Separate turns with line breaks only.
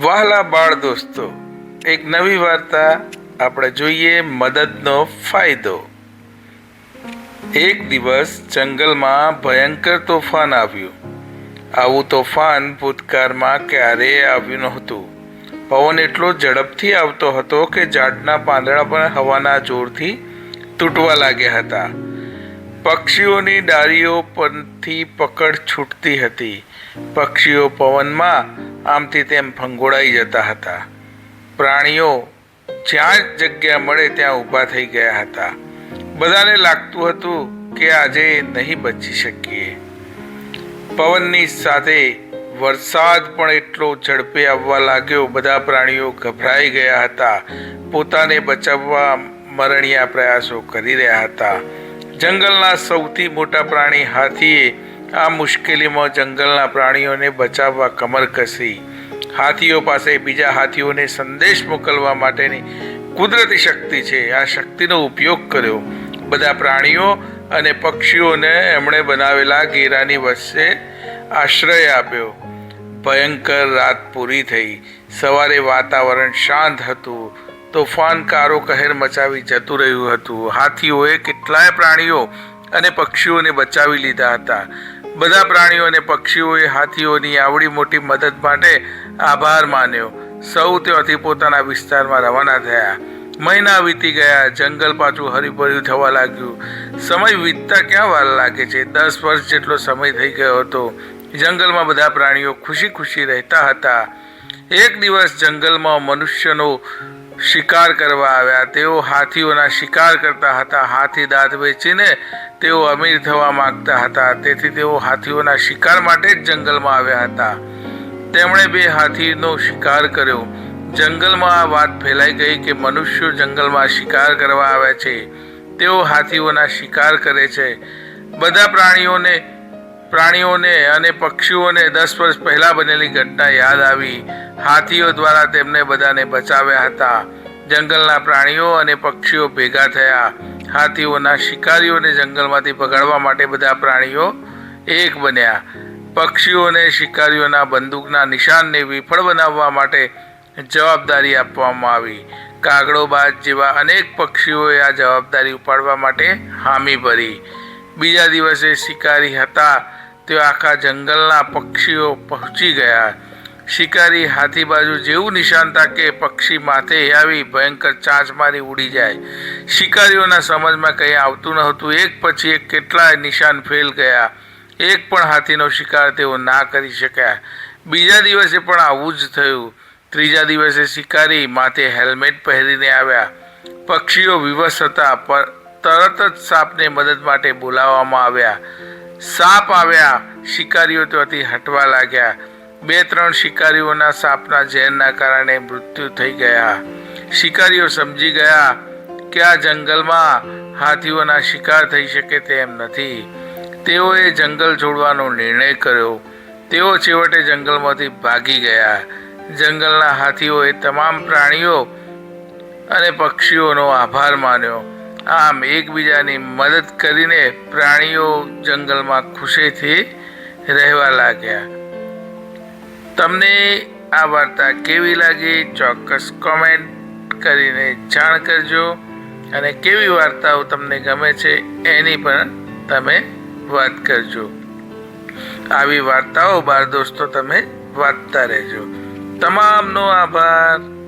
વહાલા બાળ દોસ્તો, એક નવી વાર્તા આપણે જોઈએ મદદનો ફાયદો. એક દિવસ જંગલમાં ભયંકર તોફાન આવ્યું. આવું તોફાન ભૂતકાળમાં ક્યારેય આવ્યું નહોતું. પવન એટલો ઝડપથી આવતો હતો કે ઝાડના પાંદડા પણ હવાના જોરથી તૂટવા લાગ્યા હતા. પક્ષીઓની ડાળીઓ પરથી પકડ છૂટતી હતી. પક્ષીઓ પવનમાં આમથી તેમ ફંગોળાઈ જતા હતા. પ્રાણીઓ જ્યાં જ જગ્યા મળે ત્યાં ઊભા થઈ ગયા હતા. બધાને લાગતું હતું કે આજે નહીં બચી શકીએ. પવનની સાથે વરસાદ પણ એટલો ઝડપે આવવા લાગ્યો. બધા પ્રાણીઓ ગભરાઈ ગયા હતા. પોતાને બચાવવા મરણિયા પ્રયાસો કરી રહ્યા હતા. જંગલના સૌથી મોટા પ્રાણી હાથીએ આ મુશ્કેલીમાં જંગલના પ્રાણીઓને બચાવવા કમર કસી. હાથીઓ પાસે બીજા હાથીઓને સંદેશ મોકલવા માટેની કુદરતી શક્તિ છે. આ શક્તિનો ઉપયોગ કર્યો. બધા પ્રાણીઓ અને પક્ષીઓને એમણે બનાવેલા ઘેરાની વચ્ચે આશ્રય આપ્યો. ભયંકર રાત પૂરી થઈ. સવારે વાતાવરણ શાંત હતું. તોફાન કારો કહેર મચાવી જતું રહ્યું હતું. હાથીઓએ કેટલાય પ્રાણીઓ અને પક્ષીઓને બચાવી લીધા હતા. બધા પ્રાણીઓ અને પક્ષીઓએ હાથીઓની આવડી મોટી મદદ માટે આભાર માન્યો. સૌ ત્યાંથી પોતાના વિસ્તારમાં રવાના થયા. મહિના વીતી ગયા, જંગલ પાછું હરીભર્યું થવા લાગ્યું. સમય વીતતા ક્યાં વાર લાગે છે? દસ વર્ષ જેટલો સમય થઈ ગયો હતો. જંગલમાં બધા પ્રાણીઓ ખુશી ખુશી રહેતા હતા. એક દિવસ જંગલમાં મનુષ્યનો શિકાર કરવા આવ્યા. તેઓ હાથીઓના શિકાર કરતા હતા. હાથી દાંત વેચીને તેઓ અમીર થવા માંગતા હતા. તેથી તેઓ હાથીઓના શિકાર માટે જ જંગલમાં આવ્યા હતા. તેમણે બે હાથીનો શિકાર કર્યો. જંગલમાં આ વાત ફેલાઈ ગઈ કે મનુષ્યો જંગલમાં શિકાર કરવા આવે છે. તેઓ હાથીઓના શિકાર કરે છે. બધા પ્રાણીઓને પ્રાણીઓને અને પક્ષીઓને દસ વર્ષ પહેલા બનેલી ઘટના યાદ આવી. હાથીઓ દ્વારા તેમને બધાને બચાવ્યા હતા. જંગલના પ્રાણીઓ અને પક્ષીઓ ભેગા થયા. હાથીઓના શિકારીઓને જંગલમાંથી ભગાડવા માટે બધા પ્રાણીઓ એક બન્યા. પક્ષીઓને શિકારીઓના બંદૂકના નિશાનને વિફળ બનાવવા માટે જવાબદારી આપવામાં આવી. કાગડોબાજ જેવા અનેક પક્ષીઓએ આ જવાબદારી ઉપાડવા માટે હામી ભરી. બીજા દિવસે શિકારી હતા. તેઓ આખા જંગલના પક્ષીઓ પહોંચી ગયા. શિકારી હાથી બાજુ જેવું નિશાન તાકે પક્ષી માથે આવી ભયંકર ચાંચ મારી ઉડી જાય. શિકારીઓના સમજમાં કંઈ આવતું નહોતું. એક પછી એક કેટલાય નિશાન ફેલ ગયા. એક પણ હાથીનો શિકાર તેઓ ના કરી શક્યા. બીજા દિવસે પણ આવું જ થયું. ત્રીજા દિવસે શિકારી માથે હેલ્મેટ પહેરીને આવ્યા. પક્ષીઓ વિવશ હતા પર તરત જ સાપને મદદ માટે બોલાવવામાં આવ્યા. સાપ આવ્યા. શિકારીઓ ત્યાંથી હટવા લાગ્યા. બે ત્રણ શિકારીઓના સાપના ઝેરના કારણે મૃત્યુ થઈ ગયા. શિકારીઓ સમજી ગયા કે આ જંગલમાં હાથીઓના શિકાર થઈ શકે તેમ નથી. તેઓએ જંગલ છોડવાનો નિર્ણય કર્યો. તેઓ છેવટે જંગલમાંથી ભાગી ગયા. જંગલના હાથીઓએ તમામ પ્રાણીઓ અને પક્ષીઓનો આભાર માન્યો. આમ એકબીજાની મદદ કરીને પ્રાણીઓ જંગલમાં ખુશીથી રહેવા લાગ્યા. તમને આ વાર્તા કેવી લાગી? ચોક્કસ કોમેન્ટ કરીને જાણ કરજો અને કેવી વાર્તાઓ તમને ગમે છે એની પણ તમે વાત કરજો. આવી વાર્તાઓ બાર દોસ્તો તમે વાંચતા રહેજો. તમામનો આભાર.